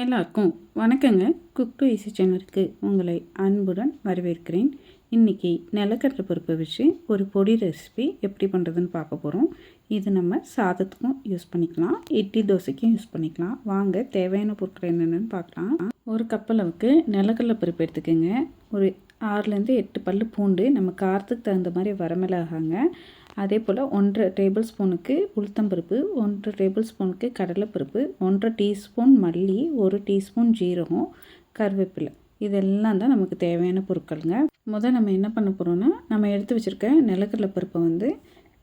எல்லாருக்கும் வணக்கங்க. Cook to easy சேனலுக்கு உங்களை அன்புடன் வரவேற்கிறேன். இன்றைக்கி நிலக்கடலை பருப்பை வச்சு ஒரு பொடி ரெசிபி எப்படி பண்ணுறதுன்னு பார்க்க போகிறோம் இது நம்ம சாதத்துக்கும் யூஸ் பண்ணிக்கலாம். இட்லி தோசைக்கும் யூஸ் பண்ணிக்கலாம். வாங்க தேவையான பொருட்கள் என்னென்னு பார்க்கலாம். ஒரு கப்பளவுக்கு நிலக்கடலை பருப்பு எடுத்துக்கோங்க. ஒரு ஆறுலேருந்து எட்டு பல் பூண்டு நம்ம காரத்துக்கு தகுந்த மாதிரி வரமிளகாங்க. அதே போல் ஒன்றரை டேபிள் ஸ்பூனுக்கு உளுத்தம்பருப்பு ஒன்றரை டேபிள் ஸ்பூனுக்கு கடலைப்பருப்பு ஒன்றரை டீஸ்பூன் மல்லி ஒரு டீஸ்பூன் ஜீரகம் கருவேப்பிலை. இதெல்லாம் தான் நமக்கு தேவையான பொருட்களுங்க. முதல் நம்ம என்ன பண்ண போகிறோன்னா நம்ம எடுத்து வச்சுருக்க நிலக்கடலை பருப்பை வந்து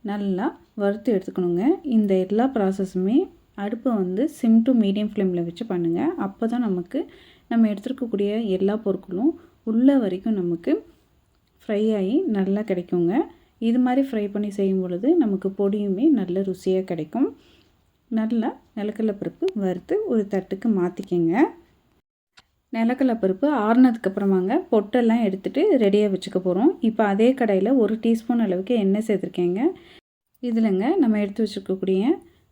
நல்லா வறுத்து எடுத்துக்கணுங்க. இந்த எல்லா ப்ராசஸுமே அடுப்பை வந்து சிம் டு மீடியம் ஃப்ளேமில் வச்சு பண்ணுங்கள் அப்போ தான் நமக்கு நம்ம எடுத்துருக்கக்கூடிய எல்லா பொருட்களும் உள்ள வரைக்கும் நமக்கு ஃப்ரை ஆகி நல்லா கிடைக்குங்க. இது மாதிரி ஃப்ரை பண்ணி செய்யும் பொழுது நமக்கு பொடியுமே நல்ல ருசியாக கிடைக்கும். நல்லா நிலக்கடலை பருப்பு வறுத்து ஒரு தட்டுக்கு மாற்றிக்கங்க நிலக்கடலை பருப்பு ஆறுனதுக்கப்புறமாங்க பொட்டெல்லாம் எடுத்துகிட்டு ரெடியாக வச்சுக்க போகிறோம் இப்போ அதே கடையில் ஒரு டீஸ்பூன் அளவுக்கு எண்ணெய் சேர்த்துருக்கேங்க. இதில்ங்க நம்ம எடுத்து வச்சுருக்கக்கூடிய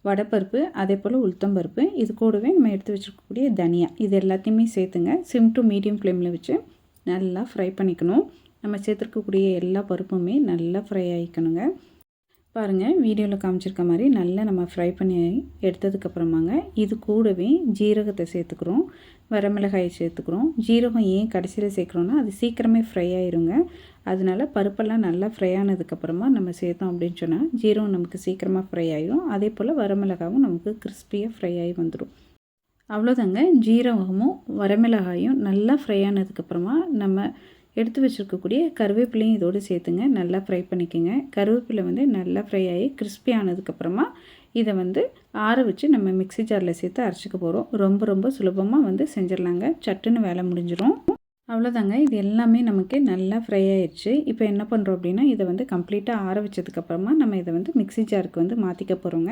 வடைப்பருப்பு அதே போல் உளுத்தம்பருப்பு இது கூடவே நம்ம எடுத்து வச்சுருக்கக்கூடிய தனியா இது எல்லாத்தையுமே சேர்த்துங்க. சிம் டு மீடியம் ஃப்ளேமில் வச்சு நல்லா ஃப்ரை பண்ணிக்கணும். நம்ம சேர்த்துருக்கக்கூடிய எல்லா பருப்புமே நல்லா ஃப்ரை ஆகிக்கணுங்க பாருங்கள் வீடியோவில் காமிச்சிருக்க மாதிரி நல்லா நம்ம ஃப்ரை பண்ணி எடுத்ததுக்கப்புறமாங்க இது கூடவே ஜீரகத்தை சேர்த்துக்கிறோம். வரமிளகாயை சேர்த்துக்கிறோம். ஜீரகம் ஏன் கடைசியில் சேர்க்குறோன்னா அது சீக்கிரமே ஃப்ரை ஆயிருங்க. அதனால பருப்பெல்லாம் நல்லா ஃப்ரை ஆனதுக்கப்புறமா நம்ம சேர்த்தோம் அப்படின்னு சொன்னால் ஜீரகம் நமக்கு சீக்கிரமாக ஃப்ரை ஆகிடும் அதே போல் வரமிளகாவும் நமக்கு கிறிஸ்பியாக ஃப்ரை ஆகி வந்துடும் அவ்வளோதாங்க ஜீரகமும் வரமிளகாயும் நல்லா ஃப்ரை ஆனதுக்கப்புறமா நம்ம எடுத்து வச்சுருக்கக்கூடிய கருவேப்பிலையும் இதோடு சேர்த்துங்க. நல்லா ஃப்ரை பண்ணிக்கோங்க. கருவேப்பிலை வந்து நல்லா ஃப்ரை ஆகி கிறிஸ்பி ஆனதுக்கப்புறமா இதை வந்து ஆற வச்சு நம்ம மிக்சி ஜாரில் சேர்த்து அரைச்சிக்க போகிறோம் ரொம்ப ரொம்ப சுலபமாக வந்து செஞ்சிடலாங்க. சட்டுன்னு வேலை முடிஞ்சிடும் அவ்வளோதாங்க இது எல்லாமே நமக்கு நல்லா ஃப்ரை ஆயிடுச்சு இப்போ என்ன பண்ணுறோம் அப்படின்னா இதை வந்து கம்ப்ளீட்டாக ஆற வச்சதுக்கப்புறமா நம்ம இதை வந்து மிக்சி ஜாருக்கு வந்து மாற்றிக்க போகிறோங்க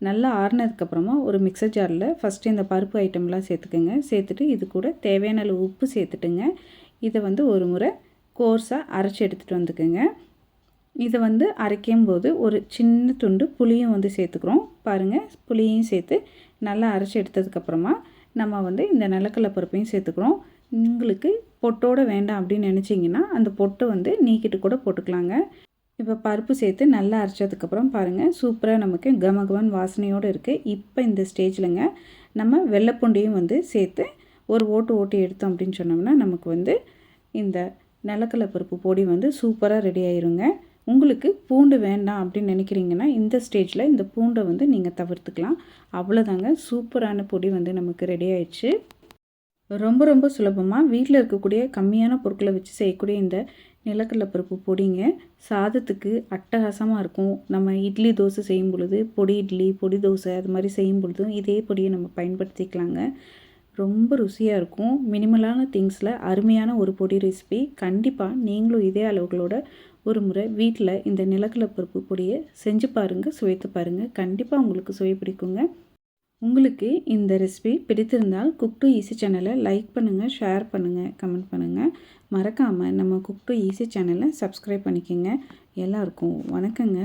நல்லா ஆறுனதுக்கப்புறமா ஒரு மிக்சர் ஜாரில் ஃபஸ்ட்டு இந்த பருப்பு ஐட்டம்லாம் சேர்த்துக்கோங்க. சேர்த்துட்டு இது கூட தேவையான அளவு உப்பு சேர்த்துட்டுங்க. இதை வந்து ஒரு முறை கோர்ஸாக அரைச்சி எடுத்துகிட்டு வந்துக்குங்க. இதை வந்து அரைக்கும் போது ஒரு சின்ன துண்டு புளியும் வந்து சேர்த்துக்கிறோம். பாருங்கள் புளியும் சேர்த்து நல்லா அரைச்சி எடுத்ததுக்கப்புறமா நம்ம வந்து இந்த நிலக்கடலை பருப்பையும் சேர்த்துக்கிறோம். உங்களுக்கு பொட்டோடு வேண்டாம் அப்படின்னு நினச்சிங்கன்னா அந்த பொட்டை வந்து நீக்கிட்டு கூட போட்டுக்கலாங்க. இப்போ பருப்பு சேர்த்து நல்லா அரைச்சதுக்கப்புறம் பாருங்கள் சூப்பராக நமக்கு கமகமன் வாசனையோடு இருக்குது இப்போ இந்த ஸ்டேஜில்ங்க நம்ம வெள்ளைப்பூண்டையும் வந்து சேர்த்து ஒரு ஓட்டு ஓட்டி எடுத்தோம் அப்படின்னு சொன்னோம்னா நமக்கு வந்து இந்த நிலக்கடலை பருப்பு பொடி வந்து சூப்பராக ரெடி ஆயிருங்க. உங்களுக்கு பூண்டு வேண்டாம் அப்படின்னு நினைக்கிறீங்கன்னா இந்த ஸ்டேஜில் இந்த பூண்டை வந்து நீங்கள் தவிர்த்துக்கலாம். அவ்வளோதாங்க சூப்பரான பொடி வந்து நமக்கு ரெடி ஆயிடுச்சு. ரொம்ப ரொம்ப சுலபமாக வீட்டில் இருக்கக்கூடிய கம்மியான பொருட்களை வச்சு செய்யக்கூடிய இந்த நிலக்கடலை பருப்பு பொடிங்க சாதத்துக்கு அட்டகாசமாக இருக்கும். நம்ம இட்லி தோசை செய்யும் பொழுது பொடி இட்லி பொடி தோசை அது மாதிரி செய்யும் பொழுதும் இதே பொடியை நம்ம பயன்படுத்திக்கலாங்க. ரொம்ப ருசியாக இருக்கும். மினிமலான திங்ஸில் அருமையான ஒரு பொடி ரெசிபி கண்டிப்பாக நீங்களும் இதே அளவுகளோட ஒரு முறை வீட்டில் இந்த நிலக்கடலை பருப்பு பொடியை செஞ்சு பாருங்கள் சுவைத்து பாருங்கள் கண்டிப்பாக உங்களுக்கு சுவை பிடிக்குங்க. உங்களுக்கு இந்த ரெசிபி பிடித்திருந்தால் குக் டு ஈஸி சேனலை லைக் பண்ணுங்கள் ஷேர் பண்ணுங்கள் கமெண்ட் பண்ணுங்கள் மறக்காமல் நம்ம குக் டு ஈஸி சேனலை சப்ஸ்கிரைப் பண்ணிக்கோங்க. எல்லாருக்கும் வணக்கங்க.